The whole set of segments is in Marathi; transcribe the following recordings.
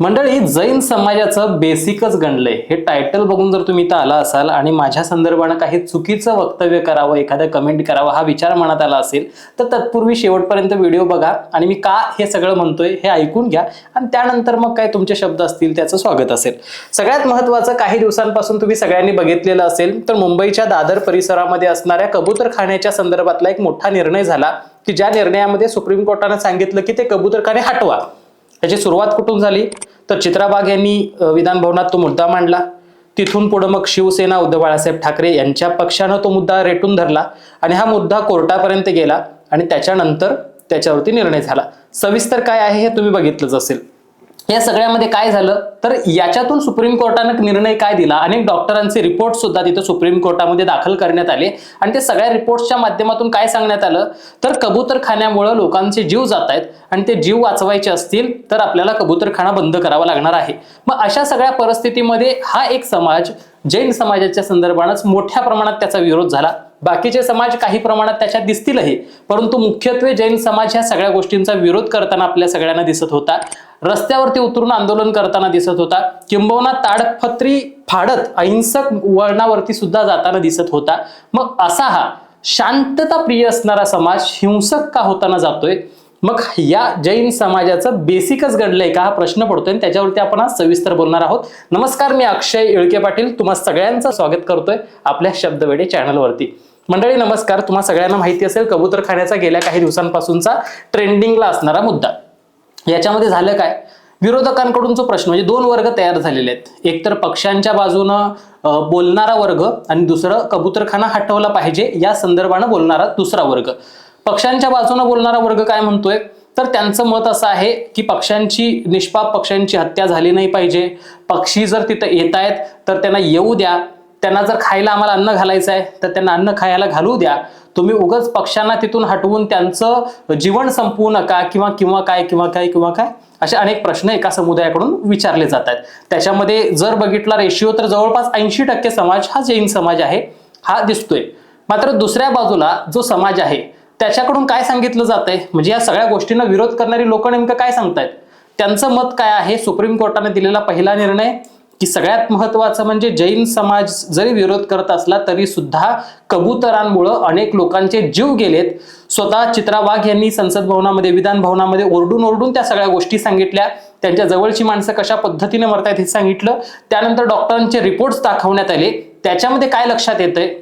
मंडळी जैन समाजाचं बेसिकच गणलंय. हे टायटल बघून जर तुम्ही इथं आला असाल आणि माझ्या संदर्भानं काही चुकीचं वक्तव्य करावं एखादं कमेंट करावं हा विचार मनात आला असेल तर तत्पूर्वी शेवटपर्यंत व्हिडिओ बघा आणि मी का हे सगळं म्हणतोय हे ऐकून घ्या आणि त्यानंतर मग काय तुमचे शब्द असतील त्याचं स्वागत असेल. सगळ्यात महत्त्वाचं काही दिवसांपासून तुम्ही सगळ्यांनी बघितलेलं असेल तर मुंबईच्या दादर परिसरामध्ये असणाऱ्या कबूतरखान्याच्या संदर्भातला एक मोठा निर्णय झाला की ज्या निर्णयामध्ये सुप्रीम कोर्टानं सांगितलं की ते कबूतरखाने हटवा. त्याची सुरुवात कुठून झाली? तर चित्राबाग यांनी विधान भवनात तो मुद्दा मांडला. तिथून पुढे मग शिवसेना उद्धव बाळासाहेब ठाकरे यांच्या पक्षानं तो मुद्दा रेटून धरला आणि हा मुद्दा कोर्टापर्यंत गेला आणि त्याच्यानंतर त्याच्यावरती निर्णय झाला. सविस्तर काय आहे हे तुम्ही बघितलंच असेल. या सगळ्यामध्ये काय झालं? तर याच्यातून सुप्रीम कोर्टानं निर्णय काय दिला? अनेक डॉक्टरांचे रिपोर्ट सुद्धा तिथं सुप्रीम कोर्टामध्ये दाखल करण्यात आले. आणि ते सगळ्या रिपोर्ट्सच्या माध्यमातून काय सांगण्यात आलं? तर कबूतरखान्यामुळं लोकांचे जीव जात आहेत आणि ते जीव वाचवायचे असतील तर आपल्याला कबूतरखाना बंद करावा लागणार आहे. मग अशा सगळ्या परिस्थितीमध्ये हा एक समाज जैन समाजाच्या संदर्भानंच मोठ्या प्रमाणात त्याचा विरोध झाला. बाकीचे समाज काही प्रमाणात त्याच्यात दिसतीलही. परंतु मुख्यत्वे जैन समाज ह्या सगळ्या गोष्टींचा विरोध करताना आपल्या सगळ्यांना दिसत होता. रस्त्यावरती उतरून आंदोलन करताना दिसत होता. किंबहुना ताडपत्री फाडत अहिंसक वळणावरती सुद्धा जाताना दिसत होता. मग असा हा शांतता प्रिय असणारा समाज हिंसक का होताना जातोय? मग या जैन समाजाचं बेसिकच घडलंय का हा प्रश्न पडतोय आणि त्याच्यावरती आपण आज सविस्तर बोलणार आहोत. नमस्कार मी अक्षय इळके पाटील. तुम्हा सगळ्यांचं स्वागत करतोय आपल्या शब्दवेडे चॅनलवरती. मंडळी नमस्कार. तुम्हा सगळ्यांना माहिती असेल कबूतरखान्याचा गेल्या काही दिवसांपासूनचा ट्रेंडिंगला असणारा मुद्दा. याच्यामध्ये झालं काय? विरोधकांकडून जो प्रश्न म्हणजे दोन वर्ग तयार झालेले आहेत. एक तर पक्षांच्या बाजूनं बोलणारा वर्ग आणि दुसरं कबूतरखाना हटवला पाहिजे. या संदर्भानं बोलणारा दुसरा वर्ग. पक्षांच्या बाजूनं बोलणारा वर्ग काय म्हणतोय? तर त्यांचं मत असं आहे की पक्षांची निष्पाप पक्षांची हत्या झाली नाही पाहिजे. पक्षी जर तिथं येत आहेत तर त्यांना येऊ द्या. त्यांना जर खायला आम्हाला अन्न घालायचं आहे तर त्यांना अन्न खायला घालू द्या. तुम्ही उगच पक्षांना तिथून हटवून त्यांचं जीवन संपवू नका किंवा किंवा काय किंवा काय किंवा काय असे अनेक प्रश्न एका समुदायाकडून विचारले जात आहेत त्याच्यामध्ये जर बघितला रेशिओ तर जवळपास ऐंशी टक्के समाज हा जैन समाज आहे हा दिसतोय. मात्र दुसऱ्या बाजूला जो समाज आहे त्याच्याकडून काय सांगितलं जात आहे म्हणजे या सगळ्या गोष्टींना विरोध करणारी लोक नेमकं काय सांगतायत? त्यांचं मत काय आहे? सुप्रीम कोर्टाने दिलेला पहिला निर्णय की सगळ्यात महत्वाचं म्हणजे जैन समाज जरी विरोध करत असला तरी सुद्धा कबुतरांमुळं अनेक लोकांचे जीव गेलेत. स्वतः चित्रा वाघ यांनी संसद भवनामध्ये विधान भवनामध्ये ओरडून ओरडून त्या सगळ्या गोष्टी सांगितल्या. त्यांच्या जवळची माणसं कशा पद्धतीने मरतायत हे सांगितलं. त्यानंतर डॉक्टरांचे रिपोर्ट्स दाखवण्यात आले. त्याच्यामध्ये काय लक्षात येतंय?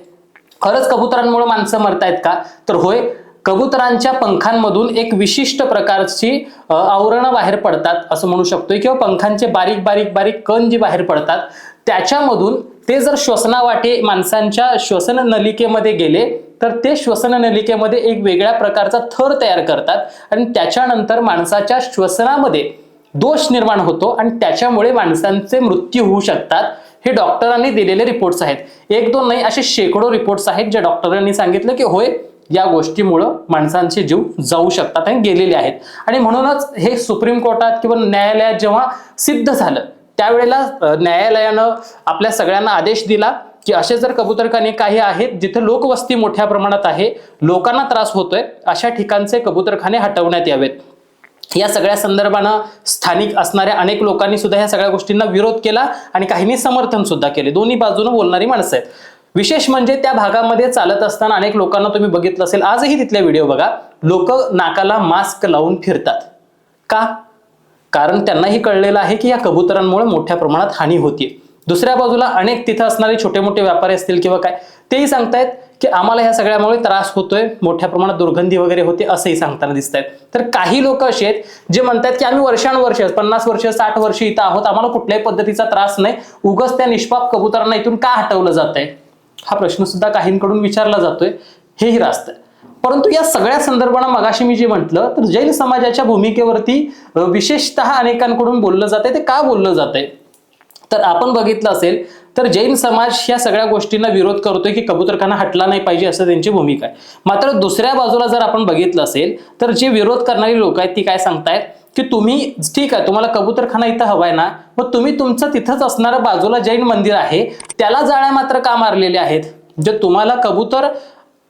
खरंच कबुतरांमुळे माणसं मरतायत का? तर होय कबुतरांच्या पंखांमधून एक विशिष्ट प्रकारची आवरणं बाहेर पडतात असं म्हणू शकतोय. किंवा पंखांचे बारीक बारीक बारीक कण जे बाहेर पडतात त्याच्यामधून ते जर श्वसनावाटे माणसांच्या श्वसन नलिकेमध्ये गेले तर ते श्वसन नलिकेमध्ये एक वेगळ्या प्रकारचा थर तयार करतात आणि त्याच्यानंतर माणसाच्या श्वसनामध्ये दोष निर्माण होतो आणि त्याच्यामुळे माणसांचे मृत्यू होऊ शकतात. हे डॉक्टरांनी दिलेले रिपोर्ट्स आहेत. एक दोन नाही असे शेकडो रिपोर्ट्स आहेत जे डॉक्टरांनी सांगितलं की होय या गोष्टीमुळं माणसांचे जीव जाऊ शकतात आणि गेलेले आहेत. आणि म्हणूनच हे सुप्रीम कोर्टात किंवा न्यायालयात जेव्हा सिद्ध झालं त्यावेळेला न्यायालयानं आपल्या सगळ्यांना आदेश दिला की असे जर कबूतरखाने काही आहेत जिथे लोकवस्ती मोठ्या प्रमाणात आहे लोकांना त्रास होतोय अशा ठिकाणचे कबूतरखाने हटवण्यात यावेत. या सगळ्या संदर्भानं स्थानिक असणाऱ्या अनेक लोकांनी सुद्धा या सगळ्या गोष्टींना विरोध केला आणि काहींनी समर्थन सुद्धा केले. दोन्ही बाजूनं बोलणारी माणसं आहेत. विशेष म्हणजे त्या भागामध्ये चालत असताना अनेक लोकांना तुम्ही बघितलं असेल आजही तिथले व्हिडिओ बघा. लोक नाकाला मास्क लावून फिरतात. का? कारण त्यांनाही कळलेलं आहे की या कबुतरांमुळे मोठ्या प्रमाणात हानी होतीये. दुसऱ्या बाजूला अनेक तिथं असणारे छोटे मोठे व्यापारी असतील किंवा काय तेही सांगतायत की आम्हाला ह्या सगळ्यामुळे त्रास होतोय मोठ्या प्रमाणात दुर्गंधी वगैरे होते असंही सांगताना दिसत आहेत तर काही लोक असे आहेत जे म्हणतात की आम्ही वर्षानुवर्ष पन्नास वर्ष साठ वर्ष इथं आहोत आम्हाला कुठल्याही पद्धतीचा त्रास नाही. उगच त्या निष्पाप कबुतरांना इथून का हटवलं जात आहे हा प्रश्न सुद्धा काहींकडून विचारला जातोय. हेही रास्त. आहे परंतु या सगळ्या संदर्भानं मगाशी मी जे म्हटलं तर जैन समाजाच्या भूमिकेवरती विशेषत विशेषतः अनेकांकडून बोललं जाते ते का बोललं जातंय? तर आपण बघितलं असेल तर जैन समाज या सगळ्या गोष्टींना विरोध करतोय की कबूतरखाना हटला नाही पाहिजे असं त्यांची भूमिका आहे. मात्र दुसऱ्या बाजूला जर आपण बघितलं असेल तर जे विरोध करणारी लोक आहेत ती काय सांगतायत? की तुम्ही ठीक आहे तुम्हाला कबूतरखाना इथं हवाय ना मग तुम्ही तुमचं तिथंच असणारं बाजूला जैन मंदिर आहे त्याला जाळ्या मात्र का मारलेल्या आहेत? जे तुम्हाला कबूतर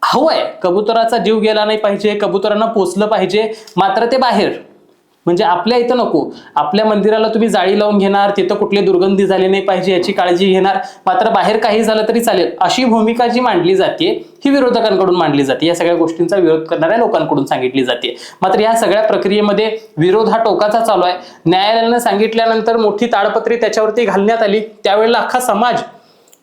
हवंय कबुतराचा जीव गेला नाही पाहिजे कबुतरांना पोचलं पाहिजे मात्र ते बाहेर. म्हणजे आपल्या इथं नको. आपल्या मंदिराला तुम्ही जाळी लावून घेणार तिथं कुठली दुर्गंधी झाली नाही पाहिजे याची काळजी घेणार मात्र बाहेर काही झालं तरी चालेल. अशी भूमिका जी मांडली जाते ही विरोधकांकडून मांडली जाते. या सगळ्या गोष्टींचा विरोध करणाऱ्या लोकांकडून सांगितली जाते. मात्र या सगळ्या प्रक्रियेमध्ये विरोध हा टोकाचा चालू आहे. न्यायालयानं सांगितल्यानंतर मोठी ताडपत्री त्याच्यावरती घालण्यात आली. त्यावेळेला अख्खा समाज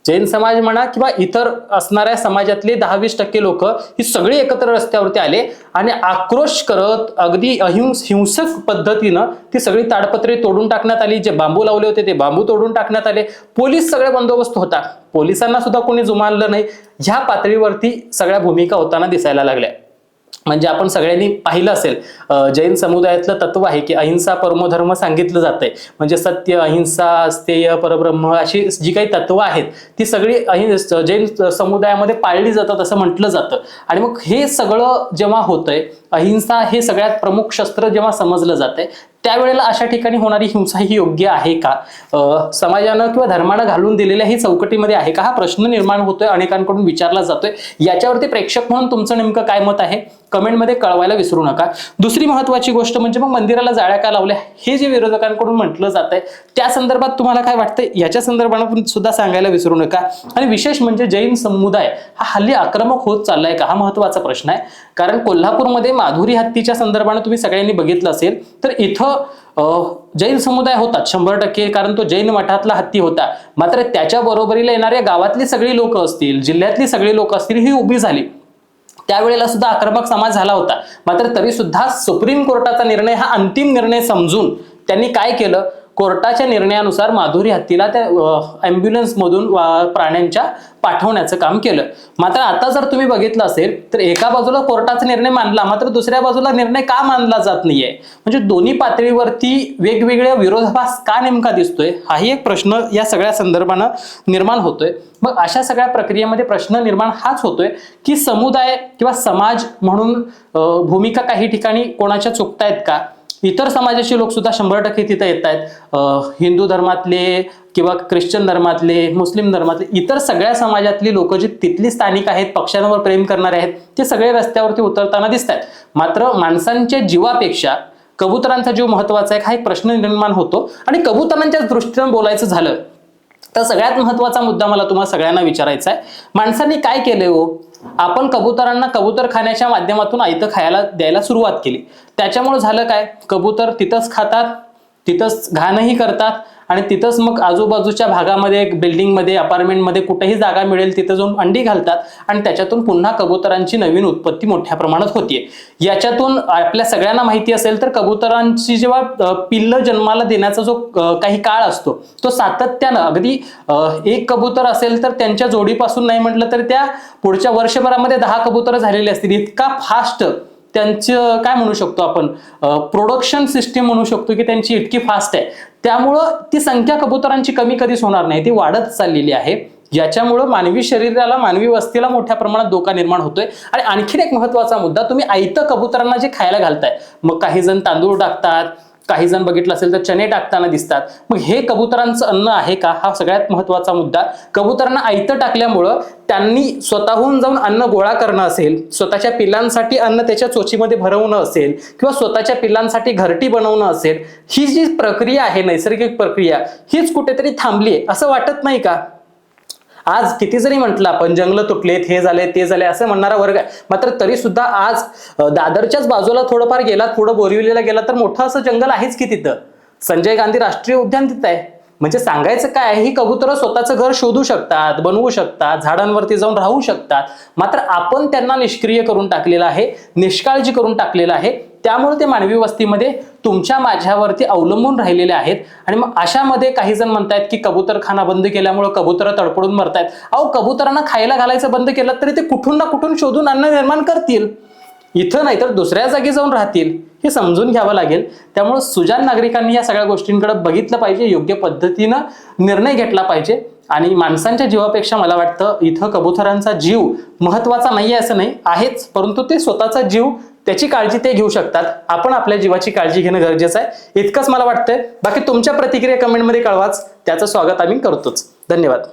जैन समाज म्हणा किंवा इतर असणाऱ्या समाजातले दहा वीस टक्के लोक ही सगळी एकत्र रस्त्यावरती आले आणि आक्रोश करत अगदी अहिंस हिंसक पद्धतीनं ती सगळी ताडपत्रे तोडून टाकण्यात आली. जे बांबू लावले होते ते बांबू तोडून टाकण्यात आले. पोलीस सगळे बंदोबस्त होता. पोलिसांना सुद्धा कोणी जुमानलं नाही. ह्या पातळीवरती सगळ्या भूमिका होताना दिसायला लागल्या. म्हणजे आपण सगळ्यांनी पाहिलं असेल जैन समुदायातलं तत्व आहे की अहिंसा परमोधर्म सांगितलं जातंय. म्हणजे सत्य अहिंसा स्तेय परब्रह्म अशी जी काही तत्व आहेत ती सगळी अहिं जैन समुदायामध्ये पाळली जातात असं म्हटलं जातं. आणि मग हे सगळं जेव्हा होतंय अहिंसा हे सगळ्यात प्रमुख शस्त्र जेव्हा समजलं जातंय त्यावेळेला अशा ठिकाणी होणारी हिंसा ही योग्य आहे का? समाजानं किंवा धर्मानं घालून दिलेल्या ही चौकटीमध्ये आहे का? हा प्रश्न निर्माण होतोय अनेकांकडून विचारला जातोय. याच्यावरती प्रेक्षक म्हणून तुमचं नेमकं काय मत आहे? कमेंटमध्ये कळवायला विसरू नका. दुसरी महत्वाची गोष्ट म्हणजे मग मंदिराला जाळ्या का लावल्या? हे जे विरोधकांकडून म्हटलं जात आहे त्या संदर्भात तुम्हाला काय वाटतं याच्या संदर्भात सुद्धा सांगायला विसरू नका. आणि विशेष म्हणजे जैन समुदाय हा हल्ली आक्रमक होत चाललाय का? हा महत्त्वाचा प्रश्न आहे. कारण कोल्हापूरमध्ये माधुरी हत्तीच्या संदर्भानं तुम्ही सगळ्यांनी बघितलं असेल तर इथं जैन समुदाय होतात शंभर टक्के कारण तो जैन मठातला हत्ती होता. मात्र त्याच्या बरोबरीला येणाऱ्या गावातली सगळी लोक असतील जिल्ह्यातली सगळी लोक असतील ही उभी झाली. त्यावेळेला सुद्धा आक्रमक समाज झाला होता. मात्र तरी सुद्धा सुप्रीम कोर्टाचा निर्णय हा अंतिम निर्णय समजून त्यांनी काय केलं? कोर्टाच्या निर्णयानुसार माधुरी हत्तीला त्या अँब्युलन्स मधून प्राण्यांच्या पाठवण्याचं काम केलं. मात्र आता जर तुम्ही बघितलं असेल तर एका बाजूला कोर्टाचा निर्णय मानला मात्र दुसऱ्या बाजूला निर्णय का मानला जात नाहीये? म्हणजे दोन्ही पातळीवरती वेगवेगळ्या विरोधाभास का नेमका दिसतोय? हाही एक प्रश्न या सगळ्या संदर्भानं निर्माण होतोय. मग अशा सगळ्या प्रक्रियेमध्ये प्रश्न निर्माण हाच होतोय की समुदाय किंवा समाज म्हणून भूमिका काही ठिकाणी कोणाच्या चुकतायत का? इतर समाजाचे लोक सुद्धा शंभर टक्के तिथं येत आहेत. हिंदू धर्मातले किंवा ख्रिश्चन धर्मातले मुस्लिम धर्मातले इतर सगळ्या समाजातली लोक जी तिथली स्थानिक आहेत पक्षांवर प्रेम करणारे आहेत ते सगळे रस्त्यावरती उतरताना दिसत आहेत. मात्र माणसांच्या जीवापेक्षा कबुतरांचा जीव महत्त्वाचा आहे हा एक प्रश्न निर्माण होतो. आणि कबुतरांच्या दृष्टीनं बोलायचं झालं तर सगळ्यात महत्त्वाचा मुद्दा मला तुम्हाला सगळ्यांना विचारायचा आहे. माणसांनी काय केलंय हो? आपण कबुतरांना कबूतर खाण्याच्या माध्यमातून आयतं खायला द्यायला सुरुवात केली. त्याच्यामुळे झालं काय? कबूतर तिथंच खातात तिथंच घाणही करतात आणि तिथंच मग आजूबाजूच्या भागामध्ये बिल्डिंगमध्ये अपार्टमेंटमध्ये कुठेही जागा मिळेल तिथं जाऊन अंडी घालतात आणि त्याच्यातून पुन्हा कबुतरांची नवीन उत्पत्ती मोठ्या प्रमाणात होतीये. याच्यातून आपल्या सगळ्यांना माहिती असेल तर कबुतरांची जेव्हा पिल्ल जन्माला देण्याचा जो काही काळ असतो तो सातत्यानं अगदी एक कबूतर असेल तर त्यांच्या जोडीपासून नाही म्हटलं तर त्या पुढच्या वर्षभरामध्ये दहा कबुतर झालेले असतील. इतका फास्ट त्यांचं काय म्हणू शकतो आपण? प्रोडक्शन सिस्टीम म्हणू शकतो की त्यांची इतकी फास्ट आहे. त्यामुळं ती संख्या कबुतरांची कमी कधीच होणार नाही. ती वाढत चाललेली आहे. याच्यामुळं मानवी शरीराला मानवी वस्तीला मोठ्या प्रमाणात धोका निर्माण होतोय. आणि आणखीन एक महत्त्वाचा मुद्दा तुम्ही आयतं कबुतरांना जे खायला घालताय. मग काही जण तांदूळ टाकतात काही जण बघितलं असेल तर चणे टाकताना दिसतात. मग हे कबुतरांचं अन्न आहे का? हा सगळ्यात महत्त्वाचा मुद्दा. कबुतरांना आयतं टाकल्यामुळं त्यांनी स्वतःहून जाऊन अन्न गोळा करणं असेल स्वतःच्या पिल्लांसाठी अन्न त्याच्या चोचीमध्ये भरवणं असेल किंवा स्वतःच्या पिल्लांसाठी घरटी बनवणं असेल ही जी प्रक्रिया आहे नैसर्गिक प्रक्रिया हीच कुठेतरी थांबली आहे असं वाटत नाही का? आज किती जरी म्हटलं आपण जंगल तुटलेत हे झाले ते झाले असं म्हणणारा वर्ग आहे. मात्र तरी सुद्धा आज दादरच्याच बाजूला थोडंफार गेला पुढं बोरिवलीला गेला तर मोठं असं जंगल आहेच की तिथं? संजय गांधी राष्ट्रीय उद्यान तिथं आहे. म्हणजे सांगायचं काय ही कबुतरं स्वतःचं घर शोधू शकतात बनवू शकतात झाडांवरती जाऊन राहू शकतात. मात्र आपण त्यांना निष्क्रिय करून टाकलेलं आहे निष्काळजी करून टाकलेलं आहे. त्यामुळे ते मानवी वस्तीमध्ये तुमच्या माझ्यावरती अवलंबून राहिलेले आहेत. आणि मग अशामध्ये काही जण म्हणतायत की कबूतरखाना बंद केल्यामुळे कबूतर तडपडून मरतायत. अहो कबुतरांना खायला घालायचं बंद केलं तरी ते कुठून ना कुठून शोधून अन्न निर्माण करतील. इथं नाही तर दुसऱ्या जागी जाऊन राहतील. हे समजून घ्यावं लागेल. त्यामुळे सुजान नागरिकांनी या सगळ्या गोष्टींकडे बघितलं पाहिजे योग्य पद्धतीनं निर्णय घेतला पाहिजे. आणि माणसांच्या जीवापेक्षा मला वाटतं इथं कबुतरांचा जीव महत्त्वाचा नाही आहे असं नाही आहेच. परंतु ते स्वतःचा जीव त्याची काळजी ते घेऊ शकतात. आपण आपल्या जीवाची काळजी घेणं गरजेचं आहे. इतकंच मला वाटतंय. बाकी तुमच्या प्रतिक्रिया कमेंटमध्ये कळवाच. त्याचं स्वागत आम्ही करतोच. धन्यवाद.